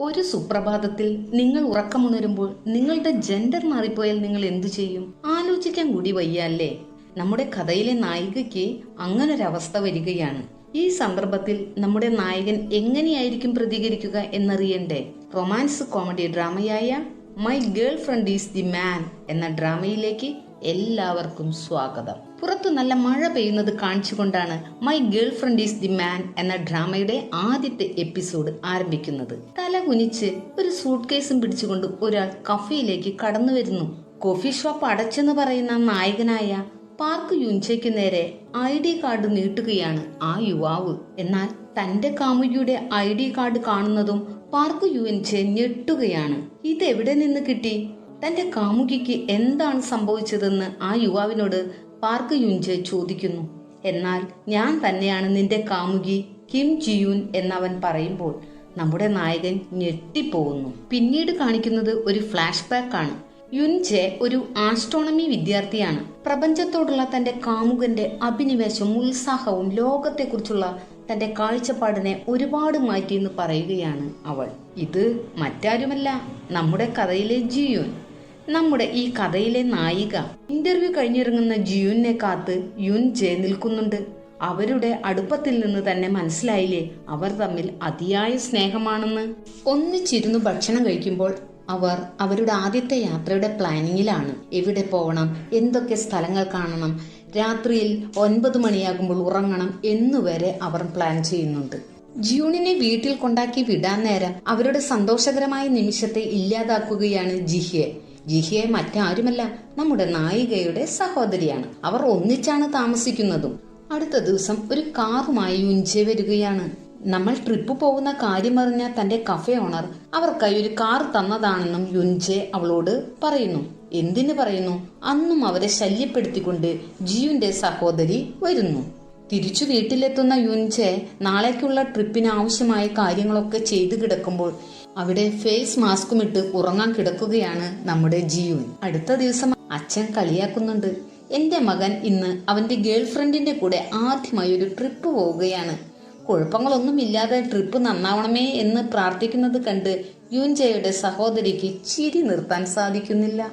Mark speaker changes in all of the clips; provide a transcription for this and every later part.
Speaker 1: ഒരു സുപ്രഭാതത്തിൽ നിങ്ങൾ ഉറക്കമുണരുമ്പോൾ നിങ്ങളുടെ ജെൻഡർ മാറിപ്പോയാൽ നിങ്ങൾ എന്തു ചെയ്യും? ആലോചിക്കാൻ കൂടി വയ്യ അല്ലേ നമ്മുടെ കഥയിലെ നായികയ്ക്ക് അങ്ങനൊരവസ്ഥ വരികയാണ്. ഈ സന്ദർഭത്തിൽ നമ്മുടെ നായകൻ എങ്ങനെയായിരിക്കും പ്രതികരിക്കുക എന്നറിയണ്ടേ? Romance comedy ഡ്രാമയായ my girlfriend is the man എന്ന ഡ്രാമയിലേക്ക് എല്ലാവർക്കും സ്വാഗതം. പുറത്തു നല്ല മഴ പെയ്യുന്നത് കാണിച്ചുകൊണ്ടാണ് my girlfriend is the man എന്ന ഡ്രാമയുടെ ആദ്യത്തെ എപ്പിസോഡ് ആരംഭിക്കുന്നത്. തല കുനിച്ച് ഒരു സൂട്ട് കേസും പിടിച്ചുകൊണ്ട് ഒരാൾ കഫയിലേക്ക് കടന്നു വരുന്നു കോഫി ഷോപ്പ് അടച്ചെന്ന് പറയുന്ന നായകനായ പാർക്ക് യുൻചയ്ക്ക് നേരെ ഐ ഡി കാർഡ് നീട്ടുകയാണ് ആ യുവാവ്. എന്നാൽ തന്റെ കാമുകിയുടെ ഐ ഡി കാർഡ് കാണുന്നതും പാർക്ക് യുൻചെ ഞെട്ടുകയാണ്. ഇതെവിടെ നിന്ന് കിട്ടി? തന്റെ കാമുകിക്ക് എന്താണ് സംഭവിച്ചതെന്ന് ആ യുവാവിനോട് പാർക്ക് യുൻചെ ചോദിക്കുന്നു. എന്നാൽ ഞാൻ തന്നെയാണ് നിന്റെ കാമുകി കിം ജിയൂൻ എന്നവൻ പറയുമ്പോൾ നമ്മുടെ നായകൻ ഞെട്ടിപ്പോകുന്നു. പിന്നീട് കാണിക്കുന്നത് ഒരു ഫ്ലാഷ് ബാക്ക് ആണ് യുൻജെ ഒരു ആസ്ട്രോണമി വിദ്യാർത്ഥിയാണ്. പ്രപഞ്ചത്തോടുള്ള തന്റെ കാമുകന്റെ അഭിനിവേശവും ഉത്സാഹവും ലോകത്തെക്കുറിച്ചുള്ള തന്റെ കാഴ്ചപ്പാടിനെ ഒരുപാട് മാറ്റിയെന്ന് പറയുകയാണ് അവൾ. ഇത് മറ്റാരുമല്ല നമ്മുടെ കഥയിലെ ജിയുൻ. നമ്മുടെ ഈ കഥയിലെ നായിക. ഇന്റർവ്യൂ കഴിഞ്ഞിറങ്ങുന്ന ജിയുനെ കാത്ത് യുൻ ജെ നിൽക്കുന്നുണ്ട്. അവരുടെ അടുപ്പത്തിൽ നിന്ന് തന്നെ മനസ്സിലായില്ലേ അവർ തമ്മിൽ അതിയായ സ്നേഹമാണെന്ന്. ഒന്നിച്ചിരുന്ന് ഭക്ഷണം കഴിക്കുമ്പോൾ അവർ അവരുടെ ആദ്യത്തെ യാത്രയുടെ പ്ലാനിങ്ങിലാണ്. എവിടെ പോകണം? എന്തൊക്കെ സ്ഥലങ്ങൾ കാണണം? രാത്രിയിൽ ഒൻപത് മണിയാകുമ്പോൾ ഉറങ്ങണം എന്നുവരെ അവർ പ്ലാൻ ചെയ്യുന്നുണ്ട്. ജിയൂണിനെ വീട്ടിൽ കൊണ്ടാക്കി വിടാൻ നേരം അവരുടെ സന്തോഷകരമായ നിമിഷത്തെ ഇല്ലാതാക്കുകയാണ് ജിഹ്യെ. ജിഹിയെ മറ്റാരുമല്ല നമ്മുടെ നായികയുടെ സഹോദരിയാണ്. അവർ ഒന്നിച്ചാണ് താമസിക്കുന്നതും. അടുത്ത ദിവസം ഒരു കാറുമായി യുഞ്ചെ വരികയാണ്. നമ്മൾ ട്രിപ്പ് പോകുന്ന കാര്യമറിഞ്ഞ തന്റെ കഫേ ഓണർ അവർക്കായി ഒരു കാർ തന്നതാണെന്നും യുൻജെ അവളോട് പറയുന്നു. എന്തിനു പറയുന്നു? അന്നും അവരെ ശല്യപ്പെടുത്തിക്കൊണ്ട് ജിയുന്റെ സഹോദരി വരുന്നു. തിരിച്ചു വീട്ടിലെത്തുന്ന യുൻജെ നാളേക്കുള്ള ട്രിപ്പിന് ആവശ്യമായ കാര്യങ്ങളൊക്കെ ചെയ്തു കിടക്കുമ്പോൾ അവിടെ ഫേസ് മാസ്കും ഇട്ട് ഉറങ്ങാൻ കിടക്കുകയാണ് നമ്മുടെ ജിയുൻ. അടുത്ത ദിവസം അച്ഛൻ കളിയാക്കുന്നുണ്ട്. എന്റെ മകൻ ഇന്ന് അവന്റെ ഗേൾ ഫ്രണ്ടിന്റെ കൂടെ ആദ്യമായി ഒരു ട്രിപ്പ് പോവുകയാണ്. കുഴപ്പങ്ങളൊന്നുമില്ലാതെ ട്രിപ്പ് നന്നാവണമേ എന്ന് പ്രാർത്ഥിക്കുന്നത് കണ്ട് യുൻജയുടെ സഹോദരിക്ക് ചിരി നിർത്താൻ സാധിക്കുന്നില്ല.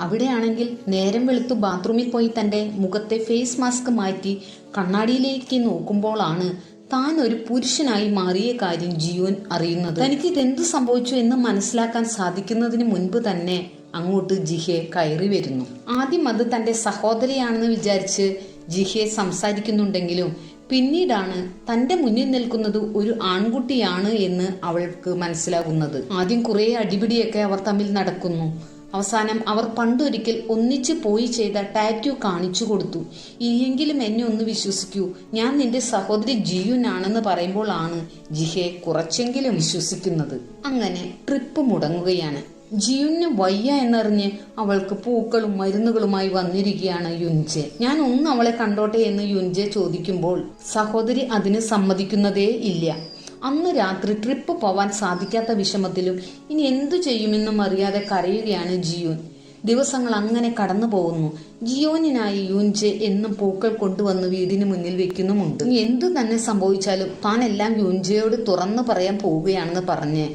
Speaker 1: അവിടെയാണെങ്കിൽ നേരം വെളുത്തു ബാത്റൂമിൽ പോയി തന്റെ മുഖത്തെ ഫേസ് മാസ്ക് മാറ്റി കണ്ണാടിയിലേക്ക് നോക്കുമ്പോഴാണ് താൻ ഒരു പുരുഷനായി മാറിയ കാര്യം ജിയോൻ അറിയുന്നത്. തനിക്ക് ഇതെന്ത് സംഭവിച്ചു എന്ന് മനസ്സിലാക്കാൻ സാധിക്കുന്നതിന് മുൻപ് തന്നെ അങ്ങോട്ട് ജിഹെ കയറി വരുന്നു. ആദ്യം അത് തന്റെ സഹോദരിയാണെന്ന് വിചാരിച്ച് ജിഹെ സംസാരിക്കുന്നുണ്ടെങ്കിലും പിന്നീടാണ് തന്റെ മുന്നിൽ നിൽക്കുന്നത് ഒരു ആൺകുട്ടിയാണ് എന്ന് അവൾക്ക് മനസ്സിലാകുന്നത്. ആദ്യം കുറെ അടിപിടിയൊക്കെ അവർ തമ്മിൽ നടക്കുന്നു. അവസാനം അവർ പണ്ടൊരിക്കൽ ഒന്നിച്ചു പോയി ചെയ്ത ടാറ്റു കാണിച്ചു കൊടുത്തു. ഇനിയെങ്കിലും എന്നെ ഒന്ന് വിശ്വസിക്കൂ. ഞാൻ നിന്റെ സഹോദരി ജിയുനാണെന്ന് പറയുമ്പോഴാണ് ജിഹെ കുറച്ചെങ്കിലും വിശ്വസിക്കുന്നത്. അങ്ങനെ ട്രിപ്പ് മുടങ്ങുകയാണ്. ജിയുന് വയ്യ എന്നറിഞ്ഞ് അവൾക്ക് പൂക്കളും മരുന്നുകളുമായി വന്നിരിക്കുകയാണ് യുൻജെ. ഞാൻ ഒന്ന് അവളെ കണ്ടോട്ടെ എന്ന് യുൻജെ ചോദിക്കുമ്പോൾ സഹോദരി അതിന് സമ്മതിക്കുന്നതേ ഇല്ല. അന്ന് രാത്രി ട്രിപ്പ് പോവാൻ സാധിക്കാത്ത വിഷമത്തിലും ഇനി എന്തു ചെയ്യുമെന്നും അറിയാതെ കരയുകയാണ് ജിയോൻ. ദിവസങ്ങൾ അങ്ങനെ കടന്നു പോകുന്നു. ജിയോനിനായി യൂൻജെ എന്നും പൂക്കൾ കൊണ്ടുവന്ന് വീടിന് മുന്നിൽ വെക്കുന്നുമുണ്ട്. എന്തു തന്നെ സംഭവിച്ചാലും താൻ എല്ലാം യൂൻജയോട് തുറന്നു പറയാൻ പോവുകയാണെന്ന് പറഞ്ഞ്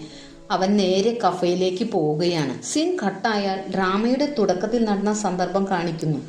Speaker 1: അവൻ നേരെ കഫയിലേക്ക് പോവുകയാണ്. സീൻ കട്ടായാൽ ഡ്രാമയുടെ തുടക്കത്തിൽ നടന്ന സന്ദർഭം കാണിക്കുന്നു.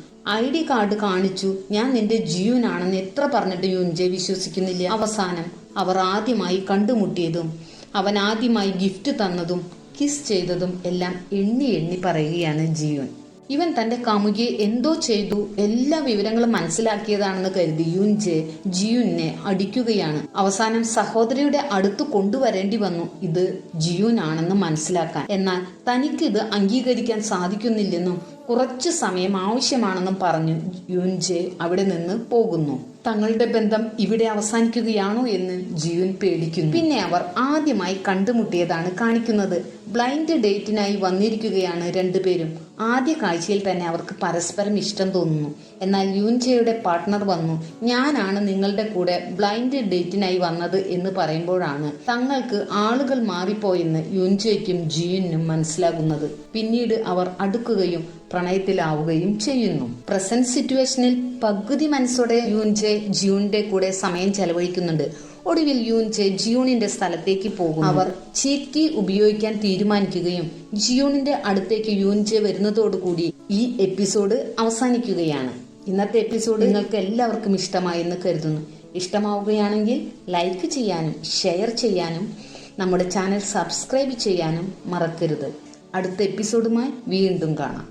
Speaker 1: ഐ ഡി കാർഡ് കാണിച്ചു ഞാൻ നിന്റെ ജീവനാണെന്ന് എത്ര പറഞ്ഞിട്ട് യുൻജെ വിശ്വസിക്കുന്നില്ല? അവസാനം അവർ ആദ്യമായി കണ്ടുമുട്ടിയതും അവൻ ആദ്യമായി ഗിഫ്റ്റ് തന്നതും കിസ് ചെയ്തതും എല്ലാം എണ്ണി എണ്ണി പറയുകയാണ് ജിയുൻ ഇവൻ തന്റെ കാമുകിയെ എന്തോ ചെയ്തു എല്ലാ വിവരങ്ങളും മനസ്സിലാക്കിയതാണെന്ന് കരുതി യുൻജെ ജിയുനെ അടിക്കുകയാണ്. അവസാനം സഹോദരിയുടെ അടുത്ത് കൊണ്ടുവരേണ്ടി വന്നു ഇത് ജിയുൻ ആണെന്ന് മനസ്സിലാക്കാൻ. എന്നാൽ തനിക്ക് ഇത് അംഗീകരിക്കാൻ സാധിക്കുന്നില്ലെന്നും കുറച്ചു സമയം ആവശ്യമാണെന്നും പറഞ്ഞു യുൻജെ അവിടെ നിന്ന് പോകുന്നു. തങ്ങളുടെ ബന്ധം ഇവിടെ അവസാനിക്കുകയാണോ എന്ന് ജിയുൻ പേടിക്കുന്നു. പിന്നെ അവർ ആദ്യമായി കണ്ടുമുട്ടിയതാണ് കാണിക്കുന്നത്. ബ്ലൈൻഡ് ഡേറ്റിനായി വന്നിരിക്കുകയാണ് രണ്ടുപേരും. ആദ്യ കാഴ്ചയിൽ തന്നെ അവർക്ക് പരസ്പരം ഇഷ്ടം തോന്നുന്നു. എന്നാൽ യുൻജയുടെ പാർട്ട്ണർ വന്നു. ഞാനാണ് നിങ്ങളുടെ കൂടെ ബ്ലൈൻഡ് ഡേറ്റിനായി വന്നത് എന്ന് പറയുമ്പോഴാണ് തങ്ങൾക്ക് ആളുകൾ മാറിപ്പോയെന്ന് യുൻജയ്ക്കും ജിയുനും മനസ്സിലാകുന്നത്. പിന്നീട് അവർ അടുക്കുകയും പ്രണയത്തിലാവുകയും ചെയ്യുന്നു. പ്രസന്റ് സിറ്റുവേഷനിൽ പകുതി മനസ്സോടെ യുൻജെ ജ്യൂണിന്റെ കൂടെ സമയം ചെലവഴിക്കുന്നുണ്ട്. ഒടുവിൽ യൂൻജെ ജിയൂണിന്റെ സ്ഥലത്തേക്ക് പോകും അവർ ചീക്കി ഉപയോഗിക്കാൻ തീരുമാനിക്കുകയും ജിയൂണിന്റെ അടുത്തേക്ക് യൂൻചെ വരുന്നതോടുകൂടി ഈ എപ്പിസോഡ് അവസാനിക്കുകയാണ്. ഇന്നത്തെ എപ്പിസോഡ് നിങ്ങൾക്ക് എല്ലാവർക്കും ഇഷ്ടമായെന്ന് കരുതുന്നു. ഇഷ്ടമാവുകയാണെങ്കിൽ ലൈക്ക് ചെയ്യാനും ഷെയർ ചെയ്യാനും നമ്മുടെ ചാനൽ സബ്സ്ക്രൈബ് ചെയ്യാനും മറക്കരുത്. അടുത്ത എപ്പിസോഡുമായി വീണ്ടും കാണാം.